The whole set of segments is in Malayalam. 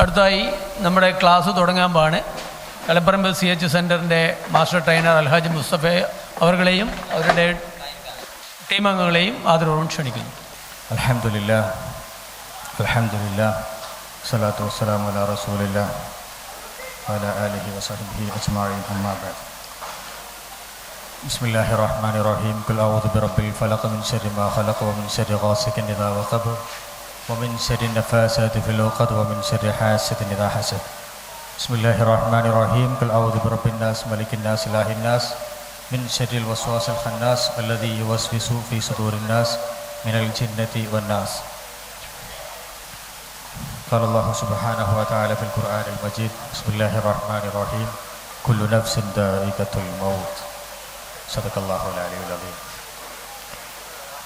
അടുത്തായി നമ്മുടെ ക്ലാസ് തുടങ്ങാൻ പാണ് കലപ്പറമ്പ് സി എച്ച് സെൻറ്ററിൻ്റെ മാസ്റ്റർ ട്രെയിനർ അൽഹാജ് മുസ്തഫ അവർകളെയും അവരുടെ ടീം അംഗങ്ങളെയും ആദരവോടും ക്ഷണിക്കുന്നു الحمد لله الحمد لله الصلاة والسلام على رسول الله وعلى آله وصحبه أجمعين أما بعد بسم الله الرحمن الرحيم قل أعوذ برب الفلق من شر ما خلق ومن شر غاسق إذا وقب ومن شر النفاسات في العقد ومن شر حاسد إذا حسد. بسم الله الرحمن الرحيم. قل أعوذ برب الناس ملك الناس إله الناس. من شر الوسواس الخناس الذي يوسوس في صدور الناس من الجنة والناس. قال الله سبحانه وتعالى في القرآن المجيد بسم الله الرحمن الرحيم. كل نفس ذائقة الموت. صدق الله العلي العظيم.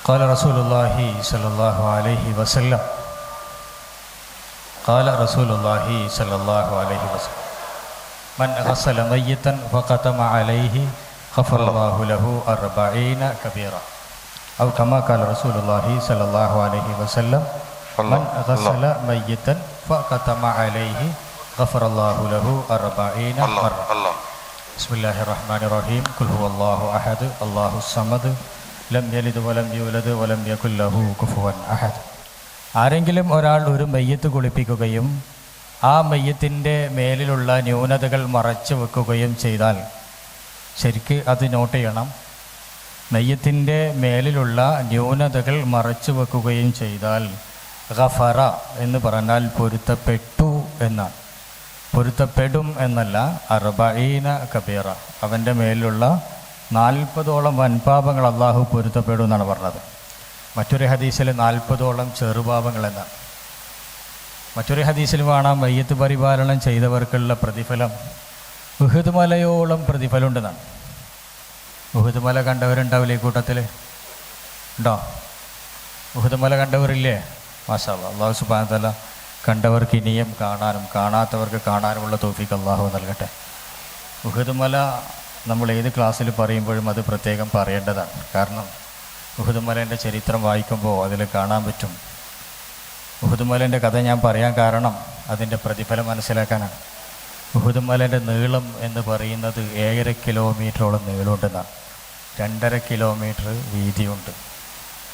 قال رسول الله صلى الله عليه وسلم قال رسول الله صلى الله عليه وسلم من غسل ميتا فقتم عليه غفر الله له أربعين كبيرة أو كما قال رسول الله صلى الله عليه وسلم من الله- غسل ميتا فقتم عليه غفر الله له أربعين الله مرة الله بسم الله الرحمن الرحيم قل هو الله أحد الله الصمد ലം യലിത് വലം യുലത് വലം യകുല്ലഹു കുഫുവൻ അഹദ്. ആരെങ്കിലും ഒരാൾ ഒരു മെയ്യത്ത് കുളിപ്പിക്കുകയും ആ മെയ്യത്തിന്റെ മേലിലുള്ള ന്യൂനതകൾ മറച്ചു വെക്കുകയും ചെയ്താൽ ശരിക്ക് അത് നോട്ട് ചെയ്യണം. നെയ്യത്തിന്റെ മേലിലുള്ള ന്യൂനതകൾ മറച്ചു വെക്കുകയും ചെയ്താൽ ഗഫറ എന്ന് പറഞ്ഞാൽ പൊരുത്തപ്പെട്ടു എന്നാണ്. പൊരുത്തപ്പെടും എന്നല്ല അറബീന കബീറ. അവന്റെ മേലുള്ള നാൽപ്പതോളം വൻപാപങ്ങൾ അള്ളാഹു പൊരുത്തപ്പെടും എന്നാണ് പറഞ്ഞത്. മറ്റൊരു ഹദീസിൽ നാൽപ്പതോളം ചെറുപാപങ്ങൾ എന്നാണ് മറ്റൊരു ഹദീസിൽ കാണാം വയ്യത്ത് പരിപാലനം ചെയ്തവർക്കുള്ള പ്രതിഫലം ഉഹുദ് മലയോളം പ്രതിഫലം ഉണ്ടെന്നാണ് ഉഹുദ് മല കണ്ടവരുണ്ടാവില്ലേ ഈ കൂട്ടത്തിൽ? ഉണ്ടോ? ഉഹുദ് മല കണ്ടവരില്ലേ? മാഷാ അള്ളാഹു സുബാന കണ്ടവർക്ക് ഇനിയും കാണാനും കാണാത്തവർക്ക് കാണാനുമുള്ള തോഫിക്ക് അള്ളാഹു നൽകട്ടെ. ഉഹുദ് മല നമ്മൾ ഏത് ക്ലാസ്സിൽ പറയുമ്പോഴും അത് പ്രത്യേകം പറയേണ്ടതാണ്. കാരണം ഉഹുദുമലേന്റെ ചരിത്രം വായിക്കുമ്പോൾ അതിൽ കാണാൻ പറ്റും. ഉഹുദുമലേന്റെ കഥ ഞാൻ പറയാൻ കാരണം അതിന്റെ പ്രതിഫലം മനസ്സിലാക്കാനാണ്. ഉഹുദുമലേന്റെ നീളം എന്ന് പറയുന്നത് ഏഴര കിലോമീറ്ററോളം നീളമുണ്ടെന്നാണ്. രണ്ടര കിലോമീറ്റർ വീതിയുണ്ട്.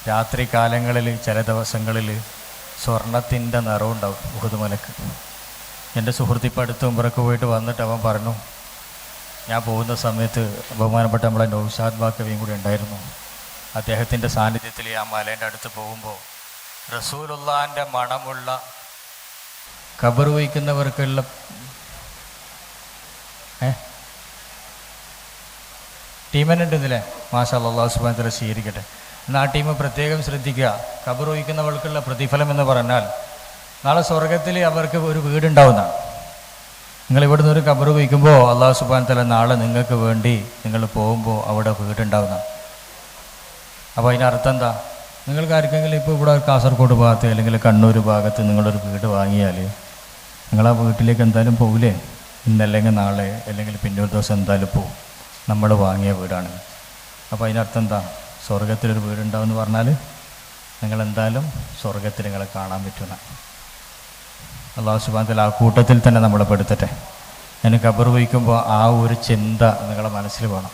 രാത്രി കാലങ്ങളിൽ ചില ദിവസങ്ങളിൽ സ്വർണത്തിന്റെ നിറവുണ്ടാവും ഉഹുദുമലക്ക്. എന്റെ സുഹൃത്തിപ്പടുത്ത് ഉമ്പറക്ക് പോയിട്ട് വന്നിട്ട് അവൻ പറഞ്ഞു ഞാൻ പോകുന്ന സമയത്ത് ബഹുമാനപ്പെട്ട നമ്മളെ നൗഷാദ് ബാക്കവിയും കൂടി ഉണ്ടായിരുന്നു. അദ്ദേഹത്തിന്റെ സാന്നിധ്യത്തിൽ ആ മലേന്റെ അടുത്ത് പോകുമ്പോൾ റസൂലുള്ളാന്റെ മണമുള്ള ഖബർ വഹിക്കുന്നവർക്കുള്ള ഏ? ടീമനുണ്ടെന്നില്ലേ? മാഷാ അള്ളാഹു സുബാൻ തല സ്വീകരിക്കട്ടെ. എന്നാൽ ആ ടീം പ്രത്യേകം ശ്രദ്ധിക്കുക. ഖബർ വഹിക്കുന്നവർക്കുള്ള പ്രതിഫലം എന്ന് പറഞ്ഞാൽ നാളെ സ്വർഗത്തിൽ അവർക്ക് ഒരു വീടുണ്ടാവുന്നതാണ്. നിങ്ങൾ ഇവിടുന്ന് ഒരു കബർ വയ്ക്കുമ്പോൾ അള്ളാഹു സുബാൻ തല നാളെ നിങ്ങൾക്ക് വേണ്ടി നിങ്ങൾ പോകുമ്പോൾ അവിടെ വീടുണ്ടാവുന്ന. അപ്പോൾ അതിനർത്ഥം എന്താ? നിങ്ങൾക്ക് ആർക്കെങ്കിലും ഇപ്പോൾ ഇവിടെ കാസർഗോഡ് ഭാഗത്ത് അല്ലെങ്കിൽ കണ്ണൂർ ഭാഗത്ത് നിങ്ങളൊരു വീട് വാങ്ങിയാൽ നിങ്ങൾ ആ വീട്ടിലേക്ക് എന്തായാലും പോകില്ലേ ഇന്നല്ലെങ്കിൽ നാളെ അല്ലെങ്കിൽ പിന്നെ ഒരു ദിവസം എന്തായാലും പോവും. നമ്മൾ വാങ്ങിയ വീടാണ്. അപ്പോൾ അതിനർത്ഥം എന്താ? സ്വർഗത്തിലൊരു വീടുണ്ടാവുമെന്ന് പറഞ്ഞാൽ നിങ്ങൾ എന്തായാലും സ്വർഗത്തിൽ നിങ്ങളെ കാണാൻ പറ്റുന്ന. അള്ളാഹു സുബാനത്തിൽ ആ കൂട്ടത്തിൽ തന്നെ നമ്മളെ പെടുത്തട്ടെ. ഞാൻ ഖബർ വഹിക്കുമ്പോൾ ആ ഒരു ചിന്ത നിങ്ങളെ മനസ്സിൽ വേണം.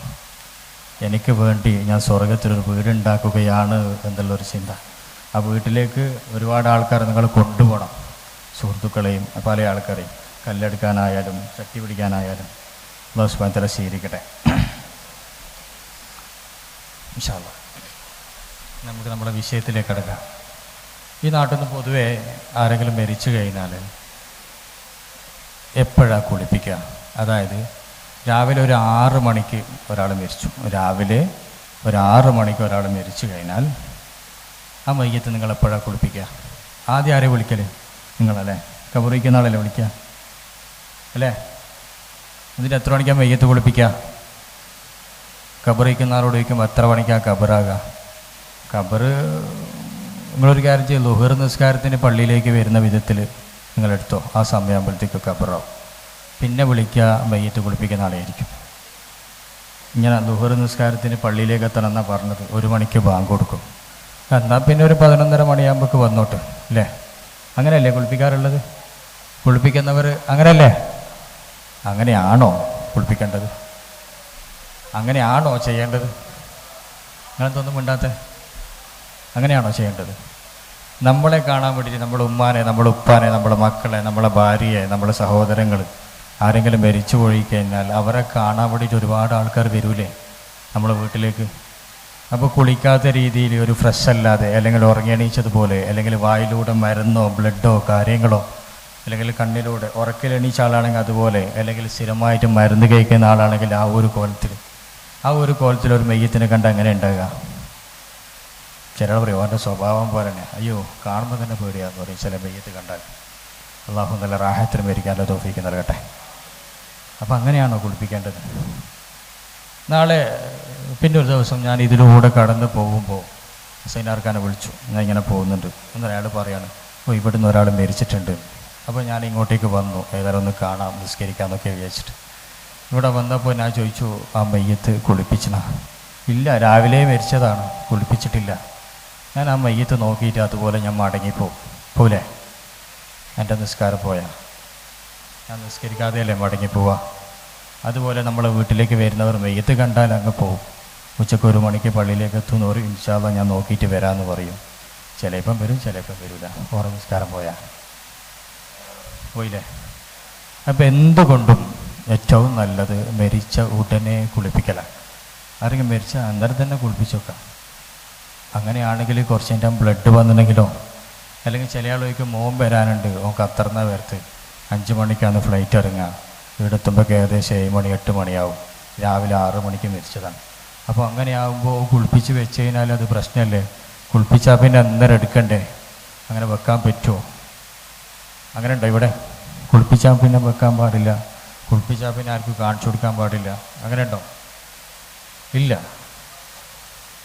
എനിക്ക് വേണ്ടി ഞാൻ സ്വർഗത്തിലൊരു വീടുണ്ടാക്കുകയാണ് എന്നുള്ളൊരു ചിന്ത. ആ വീട്ടിലേക്ക് ഒരുപാട് ആൾക്കാർ നിങ്ങൾ കൊണ്ടുപോകണം. സുഹൃത്തുക്കളെയും പല ആൾക്കാരെയും. കല്ലെടുക്കാനായാലും ചട്ടി പിടിക്കാനായാലും അള്ളാഹു സുബാൻ തല സ്വീകരിക്കട്ടെ നമുക്ക് നമ്മുടെ വിഷയത്തിലേക്ക് കിടക്കാം. ഈ നാട്ടിൽ നിന്ന് പൊതുവെ ആരെങ്കിലും മരിച്ചു കഴിഞ്ഞാൽ എപ്പോഴാ കുളിപ്പിക്കുക? അതായത് രാവിലെ ഒരു ആറ് മണിക്ക് ഒരാൾ മരിച്ചു. രാവിലെ ഒരു ആറ് മണിക്ക് ഒരാൾ മരിച്ചു കഴിഞ്ഞാൽ ആ മയ്യത്ത് നിങ്ങൾ എപ്പോഴാണ് കുളിപ്പിക്കുക? ആദ്യം ആരെ വിളിക്കൽ നിങ്ങളല്ലേ? കബറിക്കുന്ന ആളല്ലേ വിളിക്കുക? അല്ലേ? എന്നിട്ട് എത്ര മണിക്കാണ് മയ്യത്ത് കുളിപ്പിക്കുക? കബറിക്കുന്ന ആളോട് ചോദിക്കുമ്പോൾ എത്ര മണിക്കാണ് കബറാകുക? കബറ് നിങ്ങളൊരു കാര്യം ചെയ്യും. ലുഹർ നിസ്കാരത്തിന് പള്ളിയിലേക്ക് വരുന്ന വിധത്തിൽ നിങ്ങളെടുത്തോ. ആ സമയമാകുമ്പോഴത്തേക്കൊക്കെ അപ്പുറം. പിന്നെ വിളിക്കുക മയ്യത്ത് കുളിപ്പിക്കുന്ന ആളായിരിക്കും. ഇങ്ങനെ ലുഹർ നിസ്കാരത്തിന് പള്ളിയിലേക്ക് എത്തണം എന്നാണ് പറഞ്ഞത്. ഒരു മണിക്ക് ബാങ്ക് കൊടുക്കും. എന്നാൽ പിന്നെ ഒരു പതിനൊന്നര മണിയാകുമ്പോൾക്ക് വന്നോട്ട്. അല്ലേ? അങ്ങനെയല്ലേ കുളിപ്പിക്കാറുള്ളത്? കുളിപ്പിക്കുന്നവർ അങ്ങനെയല്ലേ? അങ്ങനെയാണോ കുളിപ്പിക്കേണ്ടത്? അങ്ങനെയാണോ ചെയ്യേണ്ടത്? നിങ്ങളെന്തൊന്നും മിണ്ടാത്ത? അങ്ങനെയാണോ ചെയ്യേണ്ടത്? നമ്മളെ കാണാൻ വേണ്ടിയിട്ട് നമ്മുടെ ഉമ്മാനെ നമ്മുടെ ഉപ്പാനെ നമ്മുടെ മക്കളെ നമ്മളെ ഭാര്യയെ നമ്മുടെ സഹോദരങ്ങൾ ആരെങ്കിലും മരിച്ചു പോയി കഴിഞ്ഞാൽ അവരെ കാണാൻ വേണ്ടിയിട്ട് ഒരുപാട് ആൾക്കാർ വരൂലേ നമ്മുടെ വീട്ടിലേക്ക്. അപ്പോൾ കുളിക്കാത്ത രീതിയിൽ ഒരു ഫ്രഷ് അല്ലാതെ അല്ലെങ്കിൽ ഉറങ്ങിയണീച്ചതുപോലെ അല്ലെങ്കിൽ വായിലൂടെ മരുന്നോ ബ്ലഡോ കാര്യങ്ങളോ അല്ലെങ്കിൽ കണ്ണിലൂടെ ഉറക്കിലെണീച്ച ആളാണെങ്കിൽ അതുപോലെ അല്ലെങ്കിൽ സ്ഥിരമായിട്ട് മരുന്ന് കഴിക്കുന്ന ആളാണെങ്കിൽ ആ ഒരു കോലത്തിൽ ആ ഒരു കോലത്തിൽ ഒരു മെയ്യത്തിനെ കണ്ട് അങ്ങനെ ഉണ്ടാകുക ചിലർ പറയും അവന്റെ സ്വഭാവം പോലെ തന്നെ അയ്യോ കാണുമ്പോൾ തന്നെ പേടിയാന്ന് പറയും ചില മെയ്യത്ത് കണ്ടാൽ. അള്ളാഹു നല്ല റാഹത്തിന് മേടിക്കാനുള്ള തോഫിക്ക് നൽകട്ടെ. അപ്പം അങ്ങനെയാണോ കുളിപ്പിക്കേണ്ടത്? നാളെ പിന്നെ ഒരു ദിവസം ഞാൻ ഇതിലൂടെ കടന്ന് പോകുമ്പോൾ സൈനാർക്കാനെ വിളിച്ചു. ഞാൻ ഇങ്ങനെ പോകുന്നുണ്ട്. എന്നൊരു അയാൾ പറയാണ് ഓ ഇവിടുന്ന് ഒരാൾ മരിച്ചിട്ടുണ്ട്. അപ്പോൾ ഞാൻ ഇങ്ങോട്ടേക്ക് വന്നു. ഏതായാലും ഒന്ന് കാണാം നിസ്കരിക്കാമെന്നൊക്കെ വിചാരിച്ചിട്ട്. ഇവിടെ വന്നപ്പോൾ ഞാൻ ചോദിച്ചു ആ മെയ്യത്ത് കുളിപ്പിച്ചണ ഇല്ല രാവിലെ മരിച്ചതാണ്. കുളിപ്പിച്ചിട്ടില്ല. ഞാൻ ആ മയ്യത്ത് നോക്കിയിട്ട് അതുപോലെ ഞാൻ മടങ്ങിപ്പോവും. പോലെ എന്റെ നിസ്കാരം പോയാ. ഞാൻ നിസ്കരിക്കാതെയല്ലേ മടങ്ങിപ്പോവാ? അതുപോലെ നമ്മളെ വീട്ടിലേക്ക് വരുന്നവർ മെയ്യത്ത് കണ്ടാൽ അങ്ങ് പോവും. ഉച്ചയ്ക്ക് ഒരു മണിക്ക് പള്ളിയിലേക്ക് എത്തുന്നവർ ഇൻഷാല്ല ഞാൻ നോക്കിയിട്ട് വരാമെന്ന് പറയും. ചിലപ്പം വരും ചിലപ്പം വരില്ല. ഓരോ നിസ്കാരം പോയാ. പോയില്ലേ? അപ്പം എന്തുകൊണ്ടും ഏറ്റവും നല്ലത് മരിച്ച ഉടനെ കുളിപ്പിക്കലാണ്. ആരെങ്കിലും മരിച്ച അന്നേരം തന്നെ കുളിപ്പിച്ചു വെക്കാം. അങ്ങനെയാണെങ്കിൽ കുറച്ച് എന്റെ ബ്ലഡ് വന്നിട്ടുണ്ടെങ്കിലോ? അല്ലെങ്കിൽ ചില ആളുകൾക്ക് മോൻ വരാനുണ്ട്. ഓൻ കത്തർന്ന പേർത്ത് അഞ്ച് മണിക്കാണ് ഫ്ലൈറ്റ് ഇറങ്ങുക. ഇവിടെത്തുമ്പോൾ ഏകദേശം ഏഴ് മണി എട്ട് മണിയാവും. രാവിലെ ആറ് മണിക്ക് മരിച്ചതാണ്. അപ്പോൾ അങ്ങനെയാകുമ്പോൾ കുളിപ്പിച്ച് വെച്ച് കഴിഞ്ഞാൽ അത് പ്രശ്നമല്ലേ കുളിപ്പിച്ചാൽ പിന്നെ അന്നേരം എടുക്കണ്ടേ? അങ്ങനെ വെക്കാൻ പറ്റുമോ അങ്ങനെ ഉണ്ടോ ഇവിടെ? കുളിപ്പിച്ചാൽ പിന്നെ വെക്കാൻ പാടില്ല. കുളിപ്പിച്ചാൽ പിന്നെ ആർക്കും കാണിച്ചു കൊടുക്കാൻ പാടില്ല. അങ്ങനെ ഉണ്ടോ ഇല്ല.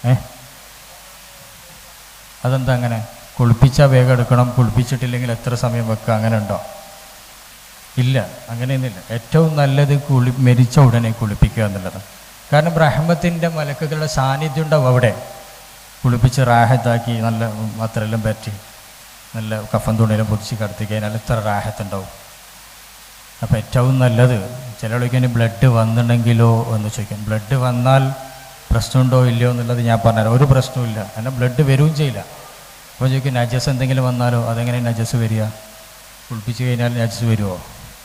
ഏ? അതെന്താ അങ്ങനെ? കുളിപ്പിച്ചാൽ വേഗം എടുക്കണം കുളിപ്പിച്ചിട്ടില്ലെങ്കിൽ എത്ര സമയം വെക്കുക? അങ്ങനെ ഉണ്ടോ? ഇല്ല അങ്ങനെയൊന്നുമില്ല. ഏറ്റവും നല്ലത് കുളി മരിച്ച ഉടനെ കുളിപ്പിക്കുക എന്നുള്ളത്. കാരണം ബ്രഹ്മത്തിന്റെ മലക്കുകളുടെ സാന്നിധ്യം ഉണ്ടാവും അവിടെ. കുളിപ്പിച്ച് റാഹത്താക്കി നല്ല അത്രയെല്ലാം പറ്റി നല്ല കഫൻ തുണിയിലും പൊതിച്ച് കടത്തി കഴിഞ്ഞാൽ ഇത്ര റാഹത്തുണ്ടാവും. അപ്പോൾ ഏറ്റവും നല്ലത് ചില ബ്ലഡ് വന്നിട്ടുണ്ടെങ്കിലോ എന്ന് ചോദിക്കാം. ബ്ലഡ് വന്നാൽ പ്രശ്നമുണ്ടോ ഇല്ലയോ എന്നുള്ളത് ഞാൻ പറഞ്ഞുതരാം. ഒരു പ്രശ്നവുമില്ല. കാരണം ബ്ലഡ് വരുകയും ചെയ്യില്ല. അപ്പോൾ ചോദിക്കും നജസ് എന്തെങ്കിലും വന്നാലോ? അതെങ്ങനെ നജസ് വരിക? കുളിപ്പിച്ച് കഴിഞ്ഞാൽ നജസ് വരുമോ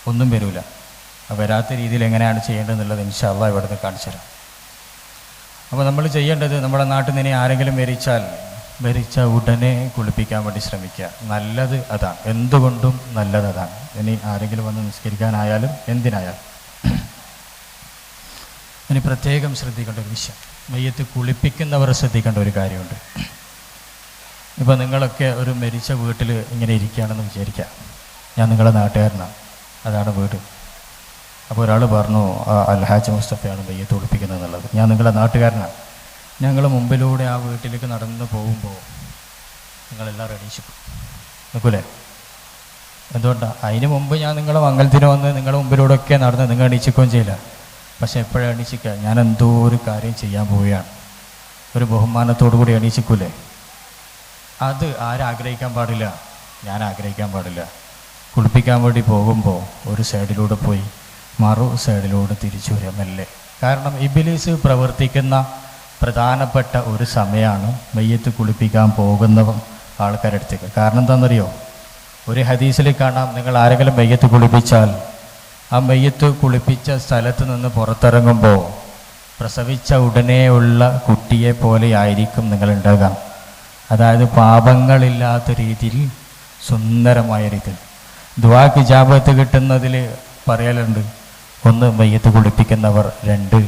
ഒന്നും വരില്ല വരാത്ത രീതിയിൽ എങ്ങനെയാണ് ചെയ്യേണ്ടതെന്നുള്ളത് ഇൻഷാല്ല ഇവിടെ നിന്ന് കാണിച്ചു തരാം. അപ്പോൾ നമ്മൾ ചെയ്യേണ്ടത് നമ്മുടെ നാട്ടിൽ നിന്ന് ആരെങ്കിലും മരിച്ചാൽ മരിച്ച ഉടനെ കുളിപ്പിക്കാൻ വേണ്ടി ശ്രമിക്കുക. നല്ലത് അതാണ്. എന്തുകൊണ്ടും നല്ലത് അതാണ്. ഇനി ആരെങ്കിലും വന്ന് നിസ്കരിക്കാനായാലും എന്തിനായാലും. ഇനി പ്രത്യേകം ശ്രദ്ധിക്കേണ്ട ഒരു വിഷയം. മയ്യത്ത് കുളിപ്പിക്കുന്നവർ ശ്രദ്ധിക്കേണ്ട ഒരു കാര്യമുണ്ട്. ഇപ്പോൾ നിങ്ങളൊക്കെ ഒരു മരിച്ച വീട്ടിൽ ഇങ്ങനെ ഇരിക്കുകയാണെന്ന് വിചാരിക്കുക ഞാൻ നിങ്ങളുടെ നാട്ടുകാരനാണ് അതാണ് വീട്. അപ്പോൾ ഒരാൾ പറഞ്ഞു അൽഹാജ് മുസ്തഫയാണ് മയ്യത്ത് കുളിപ്പിക്കുന്നത് എന്നുള്ളത്. ഞാൻ നിങ്ങളുടെ നാട്ടുകാരനാണ് ഞങ്ങൾ മുമ്പിലൂടെ ആ വീട്ടിലേക്ക് നടന്ന് പോകുമ്പോൾ നിങ്ങളെല്ലാം റെഡീച്ചു നിൽക്കൂലേ എന്തുകൊണ്ടാണ് അതിന് മുമ്പ് ഞാൻ നിങ്ങളെ മംഗലത്തിന് വന്ന് നിങ്ങളുടെ മുമ്പിലൂടെയൊക്കെ നടന്ന് നിങ്ങൾ എണീച്ചിക്കുകയും ചെയ്യില്ല. പക്ഷേ എപ്പോഴും എണീച്ചിക്കുക ഞാൻ എന്തോ ഒരു കാര്യം ചെയ്യാൻ പോവുകയാണ്. ഒരു ബഹുമാനത്തോടു കൂടി എണീച്ചിക്കൂലേ? അത് ആരാഗ്രഹിക്കാൻ പാടില്ല. ഞാൻ ആഗ്രഹിക്കാൻ പാടില്ല. കുളിപ്പിക്കാൻ വേണ്ടി പോകുമ്പോൾ ഒരു സൈഡിലൂടെ പോയി മറു സൈഡിലൂടെ തിരിച്ചു വരിക മെല്ലെ. കാരണം ഇബിലീസ് പ്രവർത്തിക്കുന്ന പ്രധാനപ്പെട്ട ഒരു സമയമാണ് മെയ്യത്ത് കുളിപ്പിക്കാൻ പോകുന്ന ആൾക്കാരുടെ അടുത്തേക്ക്. കാരണം എന്താണെന്നറിയോ? ഒരു ഹദീസിൽ കാണാം. നിങ്ങൾ ആരെങ്കിലും മെയ്യത്ത് കുളിപ്പിച്ചാൽ ആ മെയ്യത്ത് കുളിപ്പിച്ച സ്ഥലത്ത് നിന്ന് പുറത്തിറങ്ങുമ്പോൾ പ്രസവിച്ച ഉടനെയുള്ള കുട്ടിയെ പോലെ ആയിരിക്കും നിങ്ങൾ ഉണ്ടാകാം അതായത് പാപങ്ങളില്ലാത്ത രീതിയിൽ സുന്ദരമായ രീതിയിൽ ദ്വാക്ക് ജാപത്ത് കിട്ടുന്നതിൽ പറയലുണ്ട് ഒന്ന് മയ്യത്ത് കുളിപ്പിക്കുന്നവർ രണ്ട്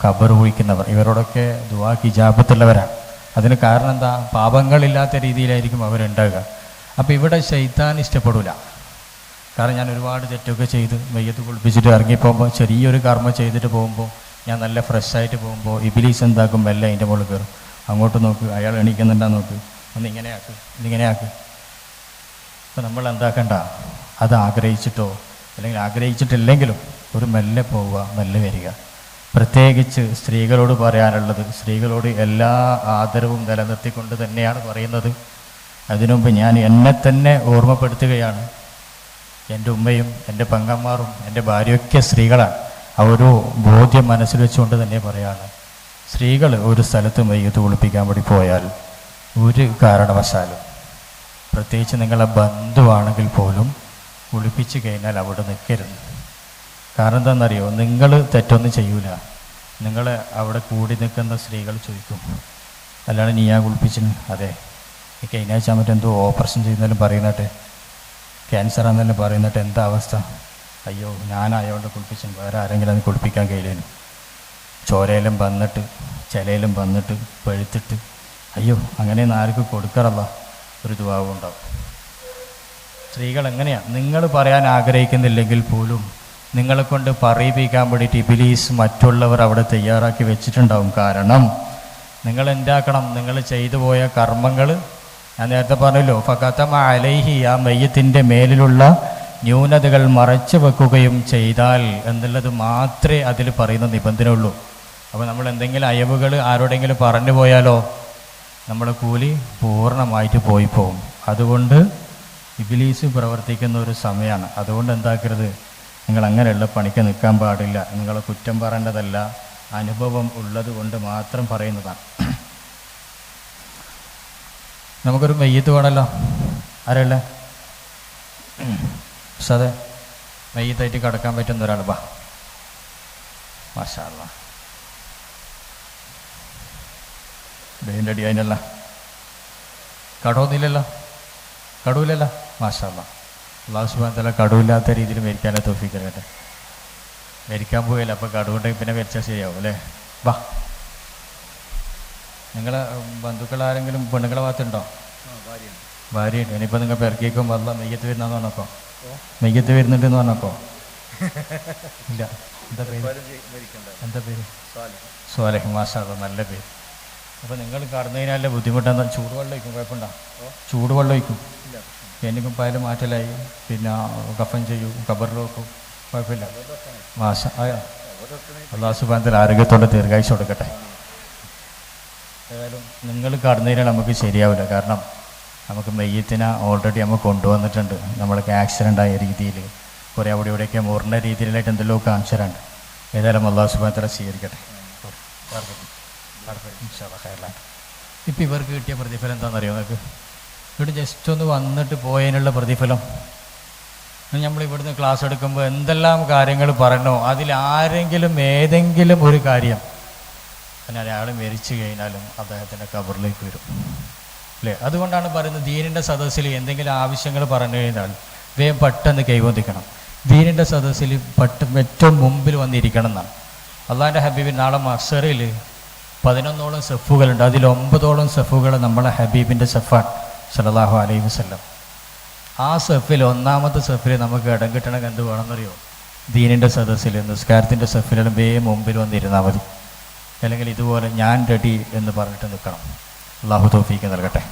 ഖബർ കുഴിക്കുന്നവർ ഇവരോടൊക്കെ ദുവാക്ക് ജാപത്തുള്ളവരാണ് അതിന് കാരണം എന്താ? പാപങ്ങളില്ലാത്ത രീതിയിലായിരിക്കും അവരുണ്ടാകുക. അപ്പോൾ ഇവിടെ ശൈത്താൻ ഇഷ്ടപ്പെടില്ല കാരണം ഞാൻ ഒരുപാട് തെറ്റൊക്കെ ചെയ്ത് മെയ്യത്ത് കുളിപ്പിച്ചിട്ട് ഇറങ്ങിപ്പോകുമ്പോൾ ചെറിയൊരു കർമ്മ ചെയ്തിട്ട് പോകുമ്പോൾ ഞാൻ നല്ല ഫ്രഷായിട്ട് പോകുമ്പോൾ ഇബിലീസ് എന്താക്കും മെല്ലെ അതിന്റെ മുകളിൽ കയറും. അങ്ങോട്ട് നോക്ക് അയാൾ എണീക്കുന്നുണ്ടാ നോക്ക്. ഒന്ന് ഇങ്ങനെയാക്ക് ഇന്നിങ്ങനെയാക്ക് അപ്പം നമ്മൾ എന്താക്കണ്ട? അത് ആഗ്രഹിച്ചിട്ടോ അല്ലെങ്കിൽ ആഗ്രഹിച്ചിട്ടില്ലെങ്കിലും ഒരു മെല്ലെ പോവുക മെല്ലെ വരിക. പ്രത്യേകിച്ച് സ്ത്രീകളോട് പറയാനുള്ളത് സ്ത്രീകളോട് എല്ലാ ആദരവും നിലനിർത്തിക്കൊണ്ട് തന്നെയാണ് പറയുന്നത്. അതിനുമുമ്പ് ഞാൻ എന്നെ തന്നെ ഓർമ്മപ്പെടുത്തുകയാണ്. എന്റെ ഉമ്മയും എന്റെ പെങ്ങന്മാരും എന്റെ ഭാര്യയൊക്കെ സ്ത്രീകളാണ്. ആ ഒരു ബോധ്യം മനസ്സിൽ വെച്ചുകൊണ്ട് തന്നെ പറയാണ് സ്ത്രീകൾ ഒരു സ്ഥലത്ത് മയ്യത്ത് കുളിപ്പിക്കാൻ വേണ്ടി പോയാൽ ഒരു കാരണവശാലും പ്രത്യേകിച്ച് നിങ്ങളെ ബന്ധുവാണെങ്കിൽ പോലും കുളിപ്പിച്ച് കഴിഞ്ഞാൽ അവിടെ നിൽക്കരുത്. കാരണം എന്താണെന്നറിയോ? നിങ്ങൾ തെറ്റൊന്നും ചെയ്യൂല. നിങ്ങൾ അവിടെ കൂടി നിൽക്കുന്ന സ്ത്രീകൾ ചോദിക്കും അല്ലാണ്ട് നീ ഞാൻ കുളിപ്പിച്ചിന്? അതെ. ഈ കഴിഞ്ഞ ആഴ്ച മറ്റേ എന്തോ ഓപ്പറേഷൻ ചെയ്യുന്നാലും പറയുന്നിട്ട് ക്യാൻസർ എന്നല്ലേ പറയുന്നിട്ട് എന്താ അവസ്ഥ? അയ്യോ ഞാൻ അയാളോട് കുളിപ്പിച്ചു വേറെ ആരെങ്കിലും അത് കുളിപ്പിക്കാൻ കഴിയില്ലേനു. ചോരയിലും വന്നിട്ട് ചിലയിലും വന്നിട്ട് പഴുത്തിട്ട്. അയ്യോ അങ്ങനെയൊന്നും ആർക്കും കൊടുക്കാറല്ല. ഒരു ദുവാവും ഉണ്ടാവും. സ്ത്രീകൾ എങ്ങനെയാണ് നിങ്ങൾ പറയാൻ ആഗ്രഹിക്കുന്നില്ലെങ്കിൽ പോലും നിങ്ങളെ കൊണ്ട് പറയിപ്പിക്കാൻ വേണ്ടിയിട്ട് ഇബിലീസ് മറ്റുള്ളവർ അവിടെ തയ്യാറാക്കി വെച്ചിട്ടുണ്ടാവും. കാരണം നിങ്ങൾ എന്താക്കണം? നിങ്ങൾ ചെയ്തു പോയ കർമ്മങ്ങൾ ഞാൻ നേരത്തെ പറഞ്ഞല്ലോ ഫക്കത്തമ അലൈഹി ആ മെയ്യത്തിന്റെ മേലിലുള്ള ന്യൂനതകൾ മറച്ചു വെക്കുകയും ചെയ്താൽ എന്നുള്ളത് മാത്രമേ അതിൽ പറയുന്ന നിബന്ധന ഉള്ളൂ അപ്പോൾ നമ്മൾ എന്തെങ്കിലും അയവുകൾ ആരോടെങ്കിലും പറഞ്ഞു പോയാലോ നമ്മുടെ കൂലി പൂർണമായിട്ട് പോയി പോകും അതുകൊണ്ട് ഇബിലീസ് പ്രവർത്തിക്കുന്ന ഒരു സമയമാണ്. അതുകൊണ്ട് എന്താക്കരുത്? നിങ്ങൾ അങ്ങനെയുള്ള പണിക്ക് നിൽക്കാൻ പാടില്ല. നിങ്ങളെ കുറ്റം പറയേണ്ടതല്ല. അനുഭവം ഉള്ളത് കൊണ്ട് മാത്രം പറയുന്നതാണ്. നമുക്കൊരു മെയ്യത്ത് വേണമല്ലോ. ആരല്ലേ സതെ മെയ്യത്തായിട്ട് കിടക്കാൻ പറ്റുന്ന ഒരാൾ ബാ മാഷാള്ള ബേന്റെ അടി അതിനല്ല കടമൊന്നുമില്ലല്ലോ കടവില്ലല്ലോ മാഷാള്ള അള്ളാഹു സുബാൻ തല കടവില്ലാത്ത രീതിയിൽ മരിക്കാനേ തോഫിക്കട്ടെ മരിക്കാൻ പോയല്ലോ അപ്പോൾ കടവുണ്ടെങ്കിൽ പിന്നെ മരിച്ചാൽ ശരിയാവും അല്ലേ? വാ. നിങ്ങളെ ബന്ധുക്കൾ ആരെങ്കിലും പെണ്ണുങ്ങളെ ഭാഗത്തുണ്ടോ? ഭാര്യയുണ്ട്. ഇനിയിപ്പോൾ നിങ്ങൾ പെറുക്കിക്കും വല്ല മെയ്യത്ത് വരുന്നെന്ന് പറഞ്ഞപ്പോ? നെയ്യത്ത് വരുന്നുണ്ടെന്ന് പറഞ്ഞപ്പോ? ഇല്ല. എന്താ പേര്? എന്താ പേര്? സോലഹ്. മാഷാ നല്ല പേര്. അപ്പോൾ നിങ്ങൾ കടന്നു കഴിഞ്ഞാൽ ബുദ്ധിമുട്ടെന്താ ചൂടുവെള്ളം ഒഴിക്കും കുഴപ്പമുണ്ടോ? ചൂടുവെള്ളം ഒഴിക്കും. എനിക്കും പയൽ മാറ്റലായി പിന്നെ കഫൻ ചെയ്യും കബറിൽ വെക്കും. കുഴപ്പമില്ല. മാഷ അള്ളാഹു സുബാനത്തിൽ ആരോഗ്യത്തോടെ ദീർഘായുസ് കൊടുക്കട്ടെ. ഏതായാലും നിങ്ങൾ കടന്നു നമുക്ക് ശരിയാവില്ല. കാരണം നമുക്ക് മെയ്യത്തിനെ ഓൾറെഡി നമ്മൾ കൊണ്ടുവന്നിട്ടുണ്ട്. നമ്മളൊക്കെ ആക്സിഡന്റ് ആയ രീതിയിൽ കുറേ അവിടെ ഇവിടെയൊക്കെ മുറിഞ്ഞ രീതിയിലായിട്ട് എന്തെല്ലോ കാണിച്ചിട്ടുണ്ട് ഏതായാലും അള്ളാഹു സുബാനത്തിലെ സ്വീകരിക്കട്ടെ ഇപ്പം ഇവർക്ക് കിട്ടിയ പ്രതിഫലം എന്താണെന്നറിയോ നിങ്ങൾക്ക്? ഇവിടെ ജസ്റ്റ് ഒന്ന് വന്നിട്ട് പോയതിനുള്ള പ്രതിഫലം. നമ്മൾ ഇവിടുന്ന് ക്ലാസ് എടുക്കുമ്പോൾ എന്തെല്ലാം കാര്യങ്ങൾ പറഞ്ഞോ അതിൽ ആരെങ്കിലും ഏതെങ്കിലും ഒരു കാര്യം പിന്നെ അയാൾ മരിച്ചു കഴിഞ്ഞാലും അദ്ദേഹത്തിന്റെ കബറിലേക്ക് വരും. അല്ലേ? അതുകൊണ്ടാണ് പറയുന്നത് ദീനിന്റെ സദസ്സിൽ എന്തെങ്കിലും ആവശ്യങ്ങൾ പറഞ്ഞു കഴിഞ്ഞാൽ വേഗം പെട്ടെന്ന് കൈവന്തിക്കണം ദീനിന്റെ സദസ്സിൽ പെട്ട് ഏറ്റവും മുമ്പിൽ വന്നിരിക്കണം എന്നാണ്. അള്ളാഹിന്റെ ഹബീബിൻ നാളെ മസറിൽ പതിനൊന്നോളം സെഫുകളുണ്ട്. അതിൽ ഒമ്പതോളം സെഫുകൾ നമ്മളെ ഹബീബിന്റെ സെഫാണ് സല്ലല്ലാഹു അലൈഹി വസല്ലം. ആ സെഫിൽ ഒന്നാമത്തെ സെഫിൽ നമുക്ക് ഇടം കിട്ടണമെങ്കിൽ എന്ത് വേണമെന്നറിയോ? ദീനിന്റെ സദസ്സിൽ നിസ്കാരത്തിന്റെ സെഫിലും വേ മുമ്പിൽ വന്നിരുന്നാൽ മതി. അല്ലെങ്കിൽ ഇതുപോലെ ഞാൻ റെഡി എന്ന് പറഞ്ഞിട്ട് നിൽക്കണം. അള്ളാഹു തോഫീക്ക് നൽകട്ടെ.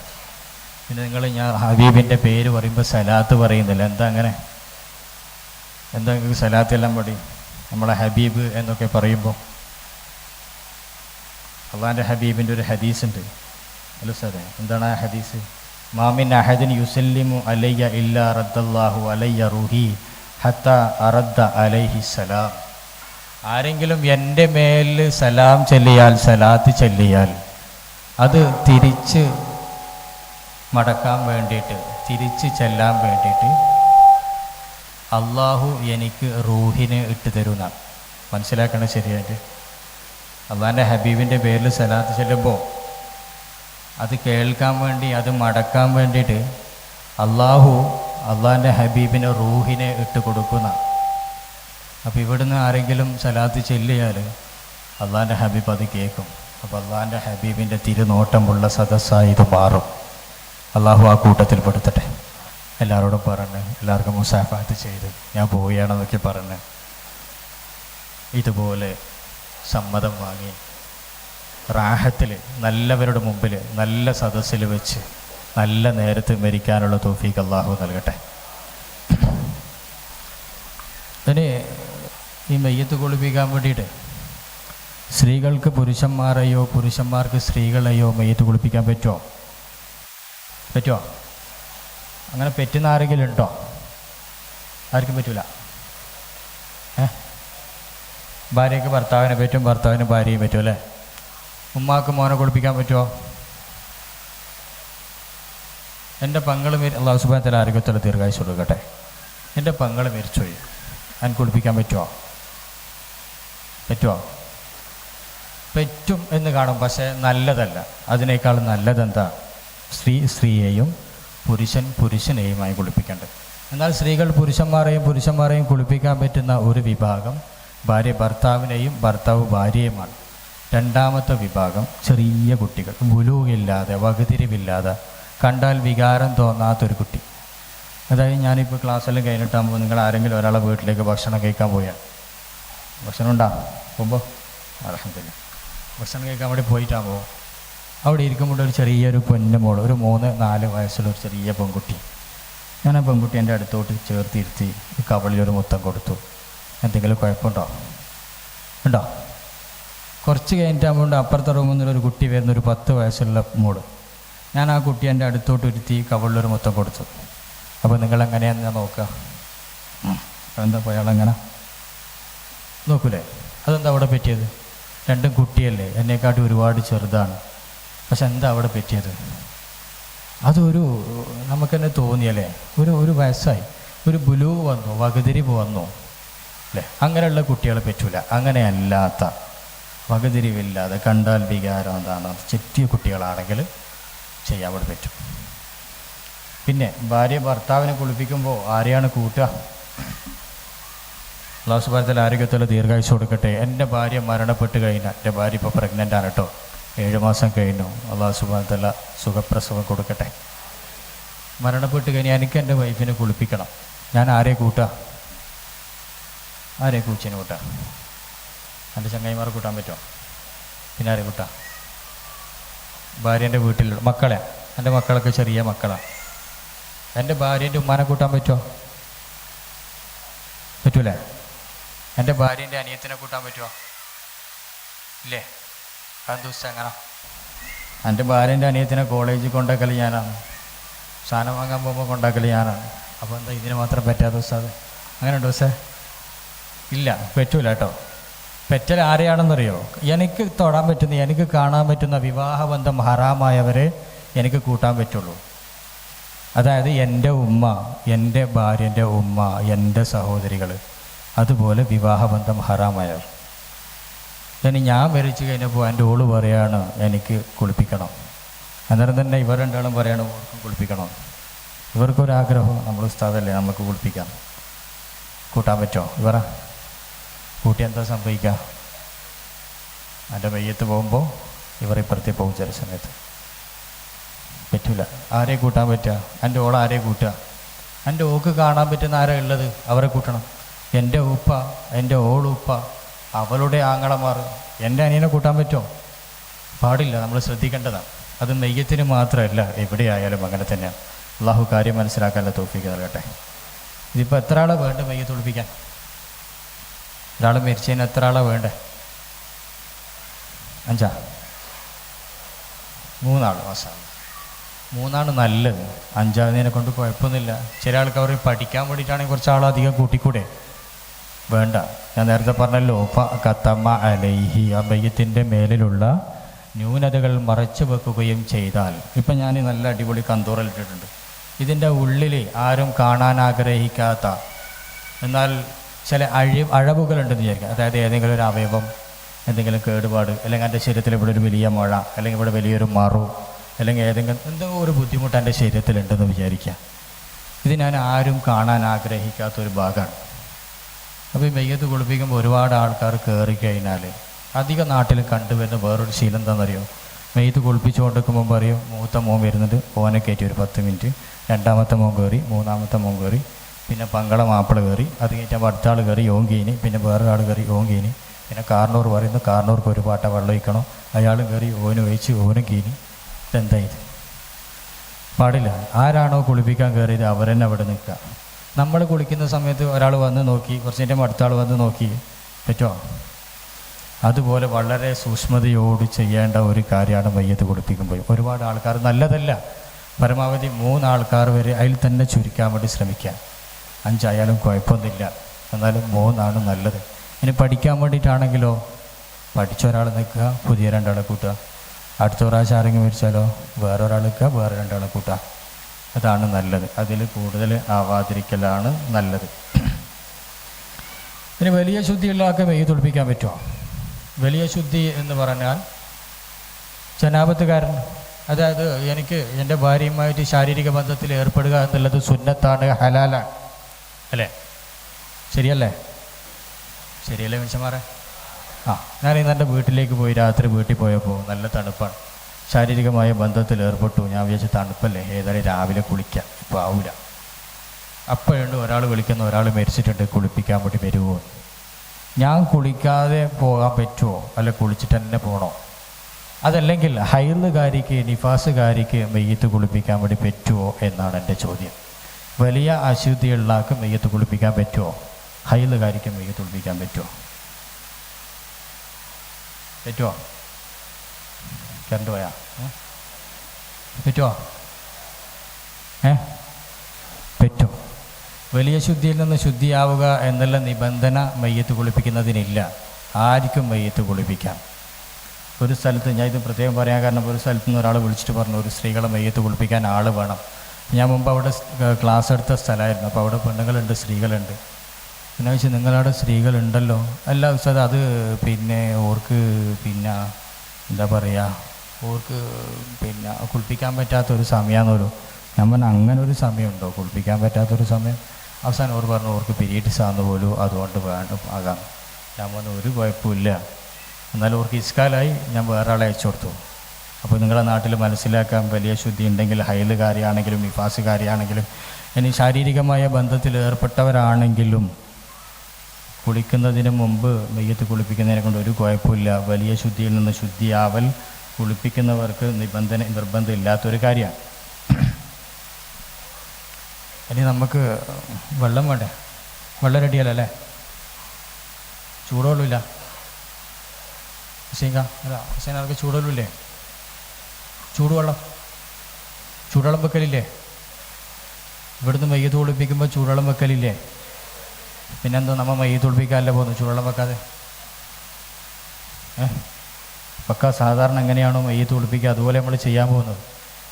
പിന്നെ നിങ്ങൾ ഞാൻ ഹബീബിന്റെ പേര് പറയുമ്പോൾ സലാത്ത് പറയുന്നില്ല. എന്താ അങ്ങനെ? എന്താ നിങ്ങൾക്ക് സലാത്ത് എല്ലാം പടി നമ്മളെ ഹബീബ് എന്നൊക്കെ പറയുമ്പോൾ അള്ളാന്റെ ഹബീബിന്റെ ഒരു ഹദീസ് ഉണ്ട്. അല്ല സാറേ എന്താണ് ആ ഹദീസ്? മാമിൻ അഹദിൻ യുസല്ലിമു അലയ്യ ഇല്ല റദ്ദല്ലാഹു അലയ്യ റുഹി ഹത്ത അറദ്ദ അലൈഹി സലാം. ആരെങ്കിലും എന്റെ മേൽ സലാം ചൊല്ലിയാൽ സലാത്ത് ചൊല്ലിയാൽ അത് തിരിച്ച് മടക്കാൻ വേണ്ടിയിട്ട് തിരിച്ച് ചെല്ലാൻ വേണ്ടിയിട്ട് അള്ളാഹു എനിക്ക് റൂഹിനെ ഇട്ട് തരുന്ന. മനസ്സിലാക്കണം ശരിയായിട്ട്? അള്ളാന്റെ ഹബീബിന്റെ പേരിൽ സലാത്ത് ചെല്ലുമ്പോൾ അത് കേൾക്കാൻ വേണ്ടി അത് മടക്കാൻ വേണ്ടിയിട്ട് അള്ളാഹു അള്ളാന്റെ ഹബീബിനെ റൂഹിനെ ഇട്ട് കൊടുക്കുന്ന അപ്പോൾ ഇവിടുന്ന് ആരെങ്കിലും സലാത്ത് ചെല്ലിയാൽ അള്ളാന്റെ ഹബീബ് അത് കേൾക്കും. അപ്പോൾ അള്ളാന്റെ ഹബീബിന്റെ തിരുനോട്ടമുള്ള സദസ്സായി ഇത് മാറും. അള്ളാഹു ആ കൂട്ടത്തിൽ പെടുത്തട്ടെ. എല്ലാവരോടും പറഞ്ഞ് എല്ലാവർക്കും മുസാഫാത്ത് ചെയ്ത് ഞാൻ പോവുകയാണെന്നൊക്കെ പറഞ്ഞ് ഇതുപോലെ സമ്മതം വാങ്ങി റാഹത്തിൽ നല്ലവരുടെ മുമ്പിൽ നല്ല സദസ്സിൽ വെച്ച് നല്ല നേരത്ത് മരിക്കാനുള്ള തോഫീക്ക് അള്ളാഹു നൽകട്ടെ. ഇനി ഈ മെയ്യത്ത് കുളിപ്പിക്കാൻ വേണ്ടിയിട്ട്. സ്ത്രീകൾക്ക് പുരുഷന്മാരെയോ പുരുഷന്മാർക്ക് സ്ത്രീകളെയോ മെയ്യത്ത് കുളിപ്പിക്കാൻ പറ്റുമോ പറ്റുമോ അങ്ങനെ പറ്റുന്ന ആരെങ്കിലും ഉണ്ടോ? ആർക്കും പറ്റൂല. ഏ? ഭാര്യയ്ക്ക് ഭർത്താവിനെ പറ്റും ഭർത്താവിന് ഭാര്യയും പറ്റും അല്ലേ? ഉമ്മാക്ക് മോനെ കുളിപ്പിക്കാൻ പറ്റുമോ എന്റെ പങ്ങൾ അള്ളാഹു സുബാൻ തല ആരോഗ്യത്തോടെ ദീർഘായുസ് കൊടുക്കട്ടെ. എന്റെ പങ്ങൾ മരിച്ചുപോയി. ഞാൻ കുളിപ്പിക്കാൻ പറ്റുമോ പറ്റുമോ? പറ്റും എന്ന് കാണും പക്ഷേ നല്ലതല്ല. അതിനേക്കാൾ നല്ലതെന്താ? സ്ത്രീ സ്ത്രീയെയും പുരുഷൻ പുരുഷനെയുമായി കുളിപ്പിക്കേണ്ടത്. എന്നാൽ സ്ത്രീകൾ പുരുഷന്മാരെയും പുരുഷന്മാരെയും കുളിപ്പിക്കാൻ പറ്റുന്ന ഒരു വിഭാഗം ഭാര്യ ഭർത്താവിനെയും ഭർത്താവ് ഭാര്യയുമാണ്. രണ്ടാമത്തെ വിഭാഗം ചെറിയ കുട്ടികൾ മുലുവില്ലാതെ വകുതിരിവില്ലാതെ കണ്ടാൽ വികാരം തോന്നാത്തൊരു കുട്ടി. അതായത് ഞാനിപ്പോൾ ക്ലാസ്സെല്ലാം കഴിഞ്ഞിട്ടാകുമ്പോൾ നിങ്ങൾ ആരെങ്കിലും ഒരാളെ വീട്ടിലേക്ക് ഭക്ഷണം കഴിക്കാൻ പോയാൽ ഭക്ഷണം ഉണ്ടാ പോകുമ്പോൾ അലഹമില്ല ഭക്ഷണം കഴിക്കാൻ അവിടെ പോയിട്ടാകുമ്പോൾ അവിടെ ഇരിക്കുമ്പോൾ ഒരു ചെറിയൊരു പൊന്നു മോൾ ഒരു മൂന്ന് നാല് വയസ്സുള്ള ഒരു ചെറിയ പെൺകുട്ടി. ഞാൻ ആ പെൺകുട്ടി എന്റെ അടുത്തോട്ട് ചേർത്തിരുത്തി കവളിലൊരു മുത്തം കൊടുത്തു. എന്തെങ്കിലും കുഴപ്പമുണ്ടോ? ഉണ്ടോ? കുറച്ച് കഴിഞ്ഞിട്ടാകുമ്പോൾ അപ്പുറത്തെ റൂമിൽ ഒരു കുട്ടി വരുന്ന ഒരു പത്ത് വയസ്സുള്ള മോൾ. ഞാൻ ആ കുട്ടി എന്റെ അടുത്തോട്ട് ഇരുത്തി കവളിലൊരു മുത്തം കൊടുത്തു. അപ്പോൾ നിങ്ങളെങ്ങനെയാണെന്ന് ഞാൻ നോക്കുക. എന്താ പോയാളെങ്ങനെ നോക്കൂലേ? അതെന്താ അവിടെ പറ്റിയത്? രണ്ടും കുട്ടിയല്ലേ എന്നെക്കാട്ടി ഒരുപാട് ചെറുതാണ്. പക്ഷെ എന്താ അവിടെ പറ്റിയത്? അതൊരു നമുക്ക് തന്നെ തോന്നിയല്ലേ? ഒരു ഒരു വയസ്സായി. ഒരു ബുലു വന്നു വകതിരിവ് വന്നു. അല്ലേ? അങ്ങനെയുള്ള കുട്ടികളെ പറ്റൂല. അങ്ങനെയല്ലാത്ത വകതിരിവില്ലാതെ കണ്ടാൽ വികാരം എന്താണ്? ചെറ്റിയ കുട്ടികളാണെങ്കിൽ ചെയ്യാൻ അവിടെ പറ്റും. പിന്നെ ഭാര്യ ഭർത്താവിനെ കുളിപ്പിക്കുമ്പോൾ ആരെയാണ് കൂട്ടുക? അള്ളാഹു സുബാനത്തിൽ ആരോഗ്യത്തിൽ ദീർഘായുസ് കൊടുക്കട്ടെ. എന്റെ ഭാര്യ മരണപ്പെട്ട് കഴിഞ്ഞാൽ എന്റെ ഭാര്യ ഇപ്പോൾ പ്രഗ്നന്റ് ആണ് കേട്ടോ ഏഴ് മാസം കഴിഞ്ഞു. അള്ളാഹു സുബാനത്തല്ല സുഖപ്രസവം കൊടുക്കട്ടെ. മരണപ്പെട്ട് കഴിഞ്ഞാൽ എനിക്ക് എന്റെ വൈഫിനെ കുളിപ്പിക്കണം. ഞാൻ ആരെ കൂട്ടുക ആരെ കൂച്ചിനെ കൂട്ടാം? എന്റെ ചങ്ങായിമാരെ കൂട്ടാൻ പറ്റുമോ പിന്നെ ആരെ കൂട്ടാം? ഭാര്യന്റെ വീട്ടിൽ മക്കളെ. എന്റെ മക്കളൊക്കെ ചെറിയ മക്കളാണ് എന്റെ ഭാര്യന്റെ ഉമ്മാനെ കൂട്ടാൻ പറ്റുമോ പറ്റൂലേ? എന്റെ ഭാര്യന്റെ അനിയത്തിനെ കൂട്ടാൻ പറ്റുമോ ഇല്ലേ? അത് ദിവസം എങ്ങനെ എന്റെ ഭാര്യന്റെ അനിയത്തിനെ കോളേജിൽ കൊണ്ടാക്കൽ ഞാനാണ്. സാധനം വാങ്ങാൻ പോകുമ്പോൾ കൊണ്ടാക്കൽ ഞാനാണ്. അപ്പോൾ എന്താ ഇതിന് മാത്രം പറ്റാത്ത ദിവസം അങ്ങനെ ഉണ്ടോ ദിവസേ ഇല്ല പറ്റൂല കേട്ടോ. പെറ്റൽ ആരെയാണെന്നറിയോ? എനിക്ക് തൊടാൻ പറ്റുന്ന എനിക്ക് കാണാൻ പറ്റുന്ന വിവാഹബന്ധം ഹറാമായവരെ എനിക്ക് കൂട്ടാൻ പറ്റുള്ളൂ. അതായത് എന്റെ ഉമ്മ എന്റെ ഭാര്യന്റെ ഉമ്മ എന്റെ സഹോദരികൾ അതുപോലെ വിവാഹബന്ധം ഹറാമായവർ ഇനി ഞാൻ മരിച്ചു കഴിഞ്ഞപ്പോൾ എന്റെ ഓൾ പറയാണ് എനിക്ക് കുളിപ്പിക്കണം. അന്നേരം തന്നെ ഇവർ രണ്ടാളും പറയാണ് ഓർക്കും കുളിപ്പിക്കണം. ഇവർക്കൊരാഗ്രഹം നമ്മൾ ഉസ്താദല്ലേ നമുക്ക് കുളിപ്പിക്കാം. കൂട്ടാൻ പറ്റുമോ ഇവറ? കൂട്ടി എന്താ സംഭവിക്കുക? എന്റെ വയ്യത്ത് പോകുമ്പോൾ ഇവർ ഇപ്പുറത്തെ പോകും ചില സമയത്ത്. പറ്റൂല. ആരെ കൂട്ടാൻ പറ്റുക? എന്റെ ഓള ആരെ കൂട്ടുക? എന്റെ ഓക്ക് കാണാൻ പറ്റുന്ന ആരാ ഉള്ളത്? അവരെ കൂട്ടണം. എന്റെ ഉപ്പ എന്റെ ഓളുപ്പ അവളുടെ ആങ്ങളമാർ എന്റെ അനിയനെ കൂട്ടാൻ പറ്റുമോ? പാടില്ല നമ്മൾ ശ്രദ്ധിക്കേണ്ടതാണ്. അത് നെയ്യത്തിന് മാത്രമല്ല എവിടെയായാലും അങ്ങനെ തന്നെയാണ് അള്ളാഹു കാര്യം മനസ്സിലാക്കാനുള്ള തോഫിക്ക് നൽകട്ടെ. ഇതിപ്പോൾ എത്ര ആളെ വേണ്ട മയ്യത്ത് ഒളിപ്പിക്കാൻ ഒരാൾ മരിച്ചതിന് എത്ര ആളെ വേണ്ടേ അഞ്ചാ? മൂന്നാൾ മാസമാണ് മൂന്നാണ് നല്ലത്. അഞ്ചാമതിനെ കൊണ്ട് കുഴപ്പമൊന്നുമില്ല. ചില ആൾക്കാർ പഠിക്കാൻ വേണ്ടിയിട്ടാണെങ്കിൽ കുറച്ച് അധികം കൂട്ടിക്കൂടെ. വേണ്ട. ഞാൻ നേരത്തെ പറഞ്ഞല്ലോ ഫ കത്തമ്മ അലൈഹി ആ ബയ്യത്തിന്റെ മേലിലുള്ള ന്യൂനതകൾ മറച്ചു വെക്കുകയും ചെയ്താൽ. ഇപ്പം ഞാൻ നല്ല അടിപൊളി കന്തൂറലിട്ടിട്ടുണ്ട് ഇതിന്റെ ഉള്ളിൽ ആരും കാണാൻ ആഗ്രഹിക്കാത്ത എന്നാൽ ചില അഴി അഴവുകളുണ്ടെന്ന് വിചാരിക്കുക അതായത് ഏതെങ്കിലും ഒരു അവയവം എന്തെങ്കിലും കേടുപാട് അല്ലെങ്കിൽ എന്റെ ശരീരത്തിൽ ഇവിടെ ഒരു വലിയ മഴ അല്ലെങ്കിൽ ഇവിടെ വലിയൊരു മറു അല്ലെങ്കിൽ ഏതെങ്കിലും എന്തോ ഒരു ബുദ്ധിമുട്ട് എന്റെ ശരീരത്തിലുണ്ടെന്ന് വിചാരിക്കുക ഇത് ഞാൻ ആരും കാണാൻ ആഗ്രഹിക്കാത്തൊരു ഭാഗമാണ്. അപ്പോൾ ഈ മെയ്യത്ത് കുളിപ്പിക്കുമ്പോൾ ഒരുപാട് ആൾക്കാർ കയറി കഴിഞ്ഞാൽ അധിക നാട്ടിൽ കണ്ടുവരുന്ന വേറൊരു ശീലം എന്താണെന്നറിയോ മെയ്ത്ത് കുളിപ്പിച്ചു കൊണ്ടിരിക്കുമ്പോൾ പറയും മൂത്ത മോൻ വരുന്നുണ്ട് ഓനെ കയറ്റി ഒരു പത്ത് മിനിറ്റ്. രണ്ടാമത്തെ മോൻ കയറി മൂന്നാമത്തെ മോൻ കയറി പിന്നെ പങ്കള മാപ്പിള കയറി അത് കഴിഞ്ഞിട്ട് അടുത്ത ആൾ കയറി ഓങ്കീനി പിന്നെ വേറൊരാൾ കയറി കീനി പിന്നെ കാർണൂർ പറയുന്നു കാർണൂർക്ക് ഒരു പാട്ട വെള്ളം ഒഴിക്കണം. അയാളും കയറി ഓന് ഒഴിച്ച് ഓനും കീനി ഇതെന്താ ഇത്? പാടില്ല. ആരാണോ കുളിപ്പിക്കാൻ കയറിയത് അവരെന്നെ അവിടെ നിൽക്കുക. നമ്മൾ കുളിക്കുന്ന സമയത്ത് ഒരാൾ വന്ന് നോക്കി കുറച്ച് നേരം അടുത്ത ആൾ വന്ന് നോക്കി പറ്റുമോ അതുപോലെ വളരെ സൂക്ഷ്മതയോട് ചെയ്യേണ്ട ഒരു കാര്യമാണ് മയ്യത്ത് കുളിപ്പിക്കുമ്പോൾ ഒരുപാട് ആൾക്കാർ നല്ലതല്ല. പരമാവധി മൂന്നാൾക്കാർ വരെ അതിൽ തന്നെ ചുരുക്കാൻ വേണ്ടി ശ്രമിക്കുക. അഞ്ചായാലും കുഴപ്പമൊന്നുമില്ല. എന്നാലും മൂന്നാണ് നല്ലത്. ഇനി പഠിക്കാൻ വേണ്ടിയിട്ടാണെങ്കിലോ? പഠിച്ച ഒരാൾ നിൽക്കുക പുതിയ രണ്ടാളെ കൂട്ടുക. അടുത്ത പ്രാവശ്യം ആരെങ്കിലും മേടിച്ചാലോ വേറെ നിൽക്കുക വേറെ രണ്ടാളെ കൂട്ടുക. അതാണ് നല്ലത്. അതിൽ കൂടുതൽ ആവാതിരിക്കലാണ് നല്ലത്. ഇനി വലിയ ശുദ്ധിയുള്ള ആൾക്ക് മെയ്യ് തുളിപ്പിക്കാൻ പറ്റുമോ? വലിയ ശുദ്ധി എന്ന് പറഞ്ഞാൽ ജനാപത്തുകാരൻ അതായത് എനിക്ക് എന്റെ ഭാര്യയുമായിട്ട് ശാരീരിക ബന്ധത്തിൽ ഏർപ്പെടുക എന്നുള്ളത് സുന്നത്താണ് ഹലാലാണ്. അല്ലേ? ശരിയല്ലേ? ശരിയല്ലേ മിച്ചമാറേ ആ ഞാൻ ഇന്ന് എന്റെ വീട്ടിലേക്ക് പോയി രാത്രി വീട്ടിൽ പോയപ്പോൾ നല്ല തണുപ്പാണ്. ശാരീരികമായ ബന്ധത്തിൽ ഏർപ്പെട്ടു. ഞാൻ വിചാരിച്ച തണുപ്പല്ലേ? ഏതായാലും രാവിലെ കുളിക്കാം. ഇപ്പോൾ ആവില്ല അപ്പോഴുണ്ട് ഒരാൾ വിളിക്കുന്ന ഒരാൾ മരിച്ചിട്ടുണ്ട്. കുളിപ്പിക്കാൻ വേണ്ടി വരുമോ ഞാൻ കുളിക്കാതെ പോകാൻ പറ്റുമോ അല്ല കുളിച്ചിട്ട് തന്നെ പോകണോ അതല്ലെങ്കിൽ ഹൈന്നുകാരിക്ക് നിഫാസുകാരിക്ക് മെയ്യത്ത് കുളിപ്പിക്കാൻ വേണ്ടി പറ്റുമോ എന്നാണ് എന്റെ ചോദ്യം. വലിയ അശുദ്ധിയുള്ള മെയ്യത്ത് കുളിപ്പിക്കാൻ പറ്റുമോ ഹൈന്നുകാരിക്ക് മെയ്യത്ത് കുളിപ്പിക്കാൻ പറ്റുമോ പറ്റുമോ കറണ്ട് പോയാ? പറ്റുമോ ഏ? വലിയ ശുദ്ധിയിൽ നിന്ന് ശുദ്ധിയാവുക എന്നുള്ള നിബന്ധന മയ്യത്ത് കുളിപ്പിക്കുന്നതിനില്ല. ആർക്കും മയ്യത്ത് കുളിപ്പിക്കാം. ഒരു സ്ഥലത്ത് ഞാൻ ഇത് പ്രത്യേകം പറയാൻ കാരണം ഒരു സ്ഥലത്ത് നിന്ന് ഒരാൾ വിളിച്ചിട്ട് പറഞ്ഞു ഒരു സ്ത്രീകളെ മയ്യത്ത് കുളിപ്പിക്കാൻ ആൾ വേണം. ഞാൻ മുമ്പ് അവിടെ ക്ലാസ് എടുത്ത സ്ഥലമായിരുന്നു. അപ്പോൾ അവിടെ പെണ്ണുങ്ങളുണ്ട് സ്ത്രീകളുണ്ട്. പിന്നെ വെച്ചാൽ നിങ്ങളവിടെ സ്ത്രീകളുണ്ടല്ലോ? അല്ല ഉസ്താദ് അത് പിന്നെ ഓർക്ക് പിന്നെ എന്താ പറയുക ഓർക്ക് പിന്നെ കുളിപ്പിക്കാൻ പറ്റാത്തൊരു സമയമാണെന്നൊരു ഞാൻ പറഞ്ഞു അങ്ങനെ ഒരു സമയമുണ്ടോ? കുളിപ്പിക്കാൻ പറ്റാത്തൊരു സമയം? അവസാനം ഓർ പറഞ്ഞു ഓർക്ക് പീരീഡ്സ് ആണെന്ന് പോലും അതുകൊണ്ട് വേണ്ട ആകാം. ഞാൻ പറഞ്ഞു ഒരു കുഴപ്പമില്ല. എന്നാലും ഓർക്ക് ഇസ്കാലായി ഞാൻ വേറെ ആളെ അയച്ചു കൊടുത്തു. അപ്പോൾ നിങ്ങളുടെ നാട്ടിൽ മനസ്സിലാക്കാൻ വലിയ ശുദ്ധി ഉണ്ടെങ്കിൽ ഹൈലുകാരിയാണെങ്കിലും നിഫാസുകാരിയാണെങ്കിലും ഇനി ശാരീരികമായ ബന്ധത്തിൽ ഏർപ്പെട്ടവരാണെങ്കിലും കുളിക്കുന്നതിന് മുമ്പ് നെയ്യത്ത് കുളിപ്പിക്കുന്നതിനെ കൊണ്ട് ഒരു കുഴപ്പമില്ല. വലിയ ശുദ്ധിയിൽ നിന്ന് ശുദ്ധിയാവൽ കുളിപ്പിക്കുന്നവർക്ക് നിബന്ധന നിർബന്ധം ഇല്ലാത്തൊരു കാര്യമാണ്. ഇനി നമുക്ക് വെള്ളം വേണ്ടേ? വെള്ളം റെഡിയല്ലേ ചൂടുവെള്ളമില്ല ഹുസൈൻക അല്ല ഹുസൈൻ അവർക്ക് ചൂടുവെള്ളമില്ലേ ചൂടുവെള്ളം. ചൂടുവെള്ളം വെക്കലില്ലേ? ഇവിടുന്ന് മയ്യത്ത് കുളിപ്പിക്കുമ്പോൾ ചൂടുവെള്ളം വെക്കലില്ലേ? പിന്നെന്തോ നമ്മൾ മയ്യത്ത് കുളിപ്പിക്കാനല്ലേ പോകുന്നു ചൂടുവെള്ളം വെക്കാതെ. ഏ? വെക്ക സാധാരണ എങ്ങനെയാണോ മയ്യത്ത് കുളിപ്പിക്കുക അതുപോലെ നമ്മൾ ചെയ്യാൻ പോകുന്നത്.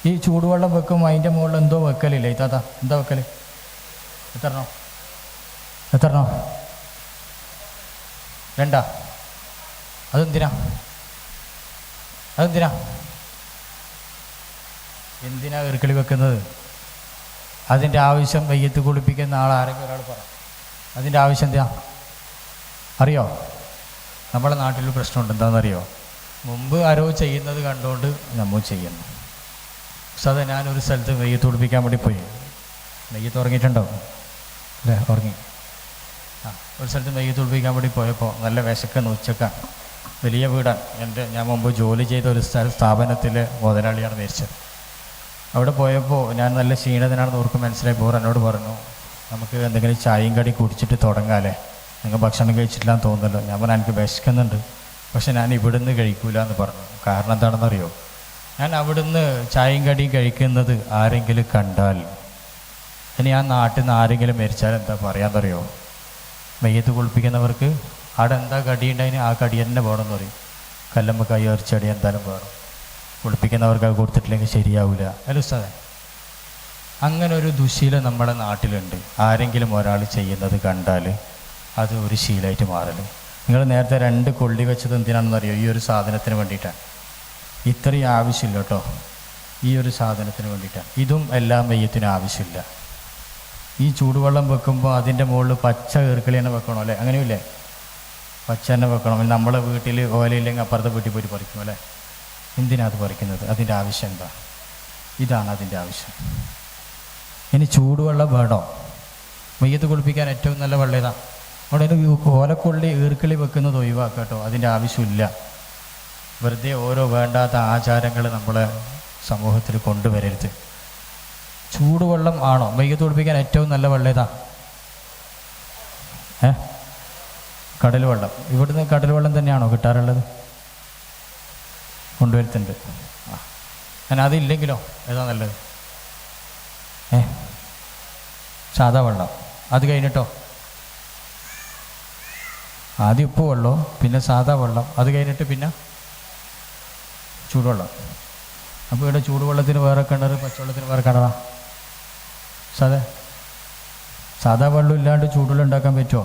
ഈ ചൂടുവെള്ളം വെക്കും അതിന്റെ മുകളിൽ എന്തോ വെക്കലില്ലേ? ഇത്താത്ത എന്താ വെക്കൽ എത്രണോ എത്രണോ രണ്ടാ. അതെന്തിനാ? അതെന്തിനാ? എന്തിനാ ഇറുക്കളി വെക്കുന്നത്? അതിന്റെ ആവശ്യം വയ്യത്ത് കുളിപ്പിക്കുന്ന ആൾ ആരെങ്കിലും ഒരാൾ പറ. അതിന്റെ ആവശ്യം എന്താ അറിയോ? നമ്മളെ നാട്ടിൽ പ്രശ്നമുണ്ട് എന്താണെന്നറിയോ മുമ്പ് ആരോ ചെയ്യുന്നത് കണ്ടുകൊണ്ട് നമ്മൾ ചെയ്യുന്നു. സാധ ഞാനൊരു സ്ഥലത്ത് നെയ്യത്ത് ഉടുപ്പിക്കാൻ വേണ്ടി പോയി. നെയ്യത്ത് ഉറങ്ങിയിട്ടുണ്ടോ അല്ലേ ഉറങ്ങി. ആ ഒരു സ്ഥലത്ത് നെയ്യത്ത് ഉടുപ്പിക്കാൻ വേണ്ടി പോയപ്പോൾ നല്ല വിശക്കുന്ന ഉച്ചക്കാണ് വലിയ വീടാണ്. എന്റെ ഞാൻ മുമ്പ് ജോലി ചെയ്ത ഒരു സ്ഥാപനത്തിലെ മുതലാളിയാണ് മരിച്ചത്. അവിടെ പോയപ്പോൾ ഞാൻ നല്ല ക്ഷീണിതനാണെന്ന് ഓർക്ക് മനസ്സിലായി. പോർ എന്നോട് പറഞ്ഞു നമുക്ക് എന്തെങ്കിലും ചായയും കടി കുടിച്ചിട്ട് തുടങ്ങാല്ലേ നിങ്ങൾ ഭക്ഷണം കഴിച്ചിട്ടില്ലാന്ന് തോന്നുന്നല്ലോ. ഞാൻ പറഞ്ഞു എനിക്ക് വിശക്കുന്നുണ്ട്. പക്ഷെ ഞാൻ ഇവിടുന്ന് കഴിക്കൂല എന്ന് പറഞ്ഞു. കാരണം എന്താണെന്നറിയോ? ഞാൻ അവിടുന്ന് ചായയും കടിയും കഴിക്കുന്നത് ആരെങ്കിലും കണ്ടാൽ. ഇനി ആ നാട്ടിൽ നിന്ന് ആരെങ്കിലും മരിച്ചാൽ എന്താ പറയാന്നറിയോ? മെയ്യത്ത് കുളിപ്പിക്കുന്നവർക്ക് അവിടെ എന്താ കടി ഉണ്ടായിന് ആ കടി തന്നെ വേണമെന്ന് പറയും. കല്ലമ്മക്കായി ഇറച്ചടി എന്തായാലും വേണം. കുളിപ്പിക്കുന്നവർക്ക് അത് കൊടുത്തിട്ടില്ലെങ്കിൽ ശരിയാവില്ല അല്ല ഉസ്താദേ അങ്ങനെ ഒരു ദുശീലം നമ്മുടെ നാട്ടിലുണ്ട്. ആരെങ്കിലും ഒരാൾ ചെയ്യുന്നത് കണ്ടാൽ അത് ഒരു ശീലമായിട്ട് മാറൽ നിങ്ങൾ നേരത്തെ രണ്ട് കൊള്ളി വെച്ചത് എന്തിനാണെന്ന് അറിയോ ഈ ഒരു സാധനത്തിന് വേണ്ടിയിട്ടാണ്. ഇത്രയും ആവശ്യമില്ല കേട്ടോ. ഈ ഒരു സാധനത്തിന് വേണ്ടിയിട്ടാണ്. ഇതും എല്ലാം മെയ്യത്തിനും ആവശ്യമില്ല. ഈ ചൂടുവെള്ളം വെക്കുമ്പോൾ അതിന്റെ മുകളിൽ പച്ച കീർക്കളി തന്നെ വെക്കണോ അല്ലേ? അങ്ങനെയില്ലേ പച്ച തന്നെ വെക്കണം. നമ്മളെ വീട്ടിൽ ഓലയില്ലെങ്കിൽ അപ്പുറത്തെ വീട്ടിൽ പോയി പറിക്കും അല്ലേ? എന്തിനാണ് അത് പറിക്കുന്നത്? അതിന്റെ ആവശ്യം എന്താ? ഇതാണ് അതിന്റെ ആവശ്യം. ഇനി ചൂടുവെള്ളം വേണോ? മെയ്യത്ത് കുളിപ്പിക്കാൻ ഏറ്റവും നല്ല വെള്ളം ഇതാ ഒരു ഓലക്കൊള്ളി ഈർക്കിളി വെക്കുന്നത് ഒഴിവാക്കുക കേട്ടോ. അതിന്റെ ആവശ്യമില്ല. വെറുതെ ഓരോ വേണ്ടാത്ത ആചാരങ്ങൾ നമ്മൾ സമൂഹത്തിൽ കൊണ്ടുവരരുത്. ചൂടുവെള്ളം ആണോ? മെയ്യത്ത് കുടിപ്പിക്കാൻ ഏറ്റവും നല്ല വെള്ളം ഏതാ? ഏ? കടൽ വെള്ളം ഇവിടുന്ന് കടൽ വെള്ളം തന്നെയാണോ കിട്ടാറുള്ളത്? കൊണ്ടുവരുത്തുണ്ട് ഞാൻ അതില്ലെങ്കിലോ? ഏതാ നല്ലത്? ഏ? സാധാ വെള്ളം. അത് കഴിഞ്ഞിട്ടോ? ആദ്യം ഉപ്പ് വെള്ളവും പിന്നെ സാധാ വെള്ളം. അത് കഴിഞ്ഞിട്ട് പിന്നെ ചൂടുവെള്ളം. അപ്പോൾ ഇവിടെ ചൂടുവെള്ളത്തിന് വേറെ കിണർ പച്ചവെള്ളത്തിന് വേറെ കിണറാ? സാധാ സാധാ വെള്ളം ഇല്ലാണ്ട് ചൂടുവെള്ളം ഉണ്ടാക്കാൻ പറ്റുമോ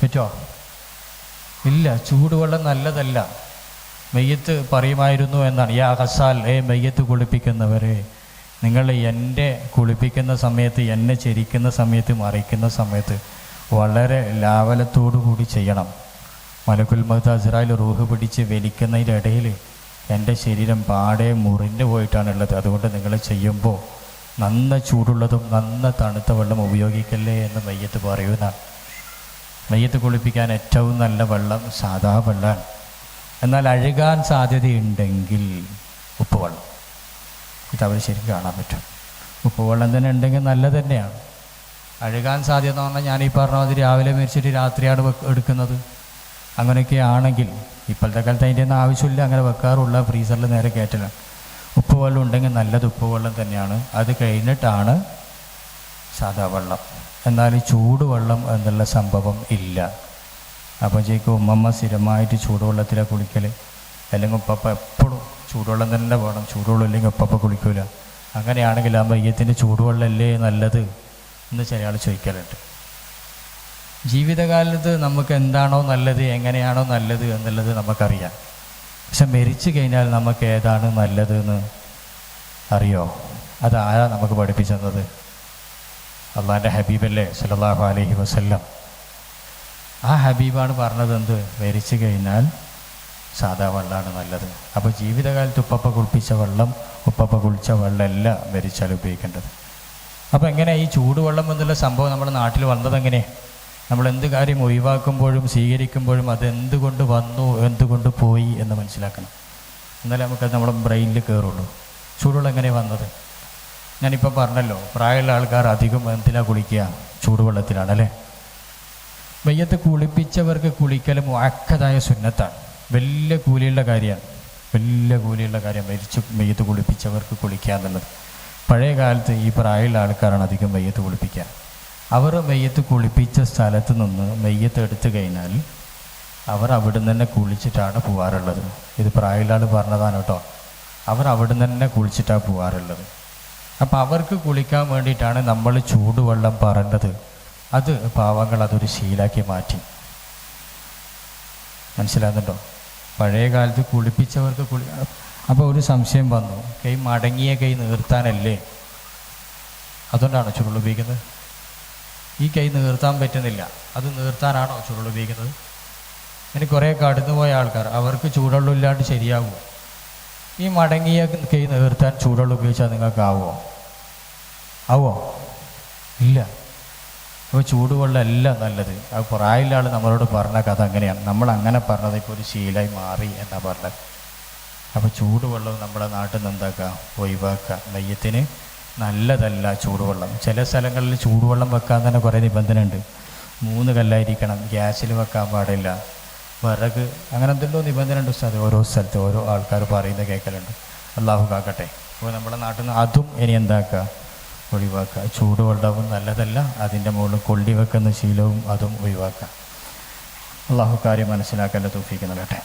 പറ്റുമോ ഇല്ല ചൂടുവെള്ളം നല്ലതല്ല. മെയ്യത്ത് പറയുമായിരുന്നു എന്നാണ്. യാ ഹസാൽ ഏ മെയ്യത്ത് കുളിപ്പിക്കുന്നവരെ നിങ്ങൾ എന്റെ കുളിപ്പിക്കുന്ന സമയത്ത് എന്നെ ചെരിക്കുന്ന സമയത്ത് മറിക്കുന്ന സമയത്ത് വളരെ ലാവലത്തോടു കൂടി ചെയ്യണം. മലക്കുൽ മഹത്ത് അസ്രായിൽ റൂഹ് പിടിച്ച് വലിക്കുന്നതിന്റെ ഇടയിൽ എന്റെ ശരീരം പാടെ മുറിഞ്ഞു പോയിട്ടാണുള്ളത്. അതുകൊണ്ട് നിങ്ങൾ ചെയ്യുമ്പോൾ നന്ന ചൂടുള്ളതും നന്ന തണുത്ത വെള്ളം ഉപയോഗിക്കല്ലേ എന്ന് മയ്യത്ത് പറയുന്നതാണ് മയ്യത്ത് കുളിപ്പിക്കാൻ ഏറ്റവും നല്ല വെള്ളം സാധാ വെള്ളമാണ്. എന്നാൽ അഴുകാൻ സാധ്യതയുണ്ടെങ്കിൽ ഉപ്പുവെള്ളം. ഇത് അവർ ശരിക്കും കാണാൻ പറ്റും. ഉപ്പുവെള്ളം തന്നെ ഉണ്ടെങ്കിൽ നല്ലത് തന്നെയാണ്. അഴുകാൻ സാധ്യത എന്ന് പറഞ്ഞാൽ ഞാൻ ഈ പറഞ്ഞ മാതിരി രാവിലെ മേടിച്ചിട്ട് രാത്രിയാണ് എടുക്കുന്നത്. അങ്ങനെയൊക്കെ ആണെങ്കിൽ ഇപ്പോഴത്തെ കാലത്ത് അതിന്റെ ഒന്നും ആവശ്യമില്ല അങ്ങനെ വെക്കാറുള്ള ഫ്രീസറിൽ നേരെ കയറ്റില്ല ഉപ്പ് വെള്ളം ഉണ്ടെങ്കിൽ നല്ലത് ഉപ്പ് വെള്ളം തന്നെയാണ്. അത് കഴിഞ്ഞിട്ടാണ് സാധാ വെള്ളം. എന്നാൽ ചൂടുവെള്ളം എന്നുള്ള സംഭവം ഇല്ല. അപ്പോൾ ചേക്ക് ഉമ്മമ്മ സ്ഥിരമായിട്ട് ചൂടുവെള്ളത്തിലാണ് കുളിക്കൽ അല്ലെങ്കിൽ ഉപ്പപ്പ എപ്പോഴും ചൂടുവെള്ളം തന്നെ വേണം. ചൂടുവെള്ളം ഇല്ലെങ്കിൽ ഉപ്പപ്പ കുളിക്കൂല. അങ്ങനെയാണെങ്കിൽ ആ മയ്യത്തിന്റെ ചൂടുവെള്ളമല്ലേ നല്ലത്? എന്ന് ചില ആൾ ചോദിക്കലുണ്ട് ജീവിതകാലത്ത് നമുക്ക് എന്താണോ നല്ലത് എങ്ങനെയാണോ നല്ലത് എന്നുള്ളത് നമുക്കറിയാം. പക്ഷെ മരിച്ചു കഴിഞ്ഞാൽ നമുക്ക് ഏതാണ് നല്ലത് എന്ന് അറിയോ അതാരാ നമുക്ക് പഠിപ്പിച്ചത് അള്ളാന്റെ ഹബീബല്ലേ സല്ലല്ലാഹു അലഹി വസ്ല്ലം. ആ ഹബീബാണ് പറഞ്ഞത് എന്ത്? മരിച്ചു കഴിഞ്ഞാൽ സാധാ വെള്ളമാണ് നല്ലത്. അപ്പോൾ ജീവിതകാലത്ത് ഉപ്പപ്പ കുളിപ്പിച്ച വെള്ളം ഉപ്പപ്പ കുളിച്ച വെള്ളമല്ല മരിച്ചാൽ ഉപയോഗിക്കേണ്ടത്. അപ്പോൾ എങ്ങനെ ഈ ചൂടുവെള്ളം എന്നുള്ള സംഭവം നമ്മുടെ നാട്ടിൽ വന്നത് എങ്ങനെ നമ്മൾ എന്ത് കാര്യം ഒഴിവാക്കുമ്പോഴും സ്വീകരിക്കുമ്പോഴും അത് എന്തുകൊണ്ട് വന്നു എന്തുകൊണ്ട് പോയി എന്ന് മനസ്സിലാക്കണം. എന്നാലേ നമുക്കത് നമ്മുടെ ബ്രെയിനിൽ കയറുള്ളൂ. ചൂടുവെള്ളം എങ്ങനെ വന്നത്? ഞാനിപ്പോൾ പറഞ്ഞല്ലോ പ്രായമുള്ള ആൾക്കാർ അധികം എന്തിനാണ് കുളിക്കുക? ചൂടുവെള്ളത്തിലാണ് അല്ലേ? വയ്യത്ത് കുളിപ്പിച്ചവർക്ക് കുളിക്കൽ അക്കതായ സുന്നത്താണ്. വലിയ കൂലിയുള്ള കാര്യമാണ്. വലിയ കൂലിയുള്ള കാര്യം മരിച്ചു മെയ്യത്ത് കുളിപ്പിച്ചവർക്ക് കുളിക്കുക എന്നുള്ളത്. പഴയ കാലത്ത് ഈ പ്രായമുള്ള ആൾക്കാരാണ് അധികം മെയ്യത്ത് കുളിപ്പിക്കുക അവർ മെയ്യത്ത് കുളിപ്പിച്ച സ്ഥലത്ത് നിന്ന് മെയ്യത്ത് എടുത്തു കഴിഞ്ഞാൽ അവർ അവിടെ തന്നെ കുളിച്ചിട്ടാണ് പോകാറുള്ളത് ഇത് പ്രായമുള്ള ആൾ പറഞ്ഞതാണ് കേട്ടോ. അവർ അവിടെ തന്നെ കുളിച്ചിട്ടാണ് പോകാറുള്ളത് അപ്പം അവർക്ക് കുളിക്കാൻ വേണ്ടിയിട്ടാണ് നമ്മൾ ചൂടുവെള്ളം പറഞ്ഞത് അത് പാവങ്ങൾ അതൊരു ശീലാക്കി മാറ്റി. മനസ്സിലാകുന്നുണ്ടോ പഴയ കാലത്ത് കുളിപ്പിച്ചവർക്ക് കുളി അപ്പോൾ ഒരു സംശയം വന്നു. കൈ മടങ്ങിയ കൈ നീർത്താനല്ലേ അതുകൊണ്ടാണോ ചുരുൾ ഉപയോഗിക്കുന്നത്? ഈ കൈ നീർത്താൻ പറ്റുന്നില്ല. അത് നീർത്താനാണോ ചുരുൾ ഉപയോഗിക്കുന്നത്? ഇനി കുറേ കടന്നുപോയ ആൾക്കാർ അവർക്ക് ചൂടുവെള്ളം ഇല്ലാണ്ട് ശരിയാകുമോ ഈ മടങ്ങിയ കൈ നീർത്താൻ ചൂടുവെള്ളം ഉപയോഗിച്ചാൽ നിങ്ങൾക്കാവോ? ആവോ? ഇല്ല. അപ്പോൾ ചൂടുവെള്ളമല്ല നല്ലത്. അത് പ്രായമുള്ള ആൾ നമ്മളോട് പറഞ്ഞ കഥ അങ്ങനെയാണ്. നമ്മൾ അങ്ങനെ പറഞ്ഞത് ഇപ്പോൾ ഒരു ശീലായി മാറി എന്നാ പറഞ്ഞത്. അപ്പോൾ ചൂടുവെള്ളം നമ്മുടെ നാട്ടിൽ നിന്ന് എന്താക്കുക ഒഴിവാക്കുക നെയ്യത്തിന് നല്ലതല്ല ചൂടുവെള്ളം. ചില സ്ഥലങ്ങളിൽ ചൂടുവെള്ളം വെക്കാൻ തന്നെ കുറേ നിബന്ധന ഉണ്ട് മൂന്ന് കല്ലായിരിക്കണം. ഗ്യാസിൽ വെക്കാൻ പാടില്ല. വിറക് അങ്ങനെ എന്തെല്ലോ നിബന്ധന ഉണ്ട് ഉസ്താദ്. ഓരോ സ്ഥലത്ത് ഓരോ ആൾക്കാർ പറയുന്ന കേൾക്കലുണ്ട് അള്ളാഹു കാക്കട്ടെ. അപ്പോൾ നമ്മുടെ നാട്ടിൽ നിന്ന് അതും ഇനി എന്താക്കുക ഒഴിവാക്കുക ചൂടുവെള്ളവും നല്ലതല്ല. അതിന്റെ മുകളിൽ കൊള്ളി വെക്കുന്ന ശീലവും അതും ഒഴിവാക്കുക അള്ളാഹു കാര്യം മനസ്സിലാക്കല്ല തൂഫിക്കുന്ന കേട്ടെ